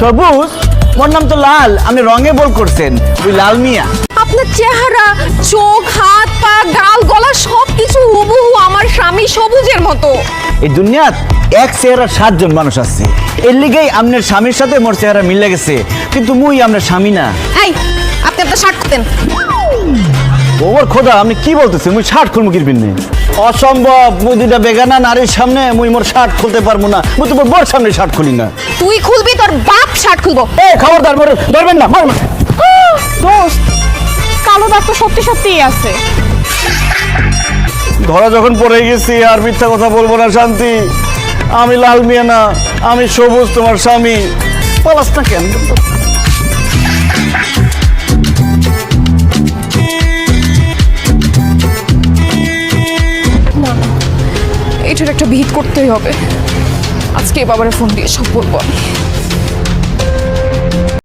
সবুজ? মোর নাম তো লাল আপনি রঙে বল করছেন। ওই লাল মিয়া। আপনার চেহারা চোখ হাত পা গাল গলা সব কিছু হুবহু আমার স্বামী সবুজের মতো। এই দুনিয়াত এক চেহারা সাতজন মানুষ আছে। এর লিগেই আপনার স্বামীর সাথে মোর চেহারা মিলে গেছে। কিন্তু মুই আপনার স্বামী না। এই আপনি আপনার শার্ট খুঁতেন ওর খোদা আপনি কি বলতেছেন? মুই শার্ট খুলবো কিনবেন না। অসম্ভব মুই দুইটা বেগানা নারীর সামনে মুই মোর শার্ট খুলতে পারব না। মুই তো বর সামনে শার্ট খুলি না। তুই খুলবি তোর বাপ শার্ট খুলবো। এ খবরদার মোর ধরবেন না মার মার। দোস্ত কালো দাগ তো সত্যি সত্যিই আছে। ধরা যখন পড়ে গেছি আর মিথ্যা কথা বলব না শান্তি। আমি লাল মিয়া না আমি সবুজ তোমার স্বামী। পালাস না কেন? এটার একটা ভিট করতেই হবে আজকে বাবারে ফোন দিয়ে সব বলব আমি।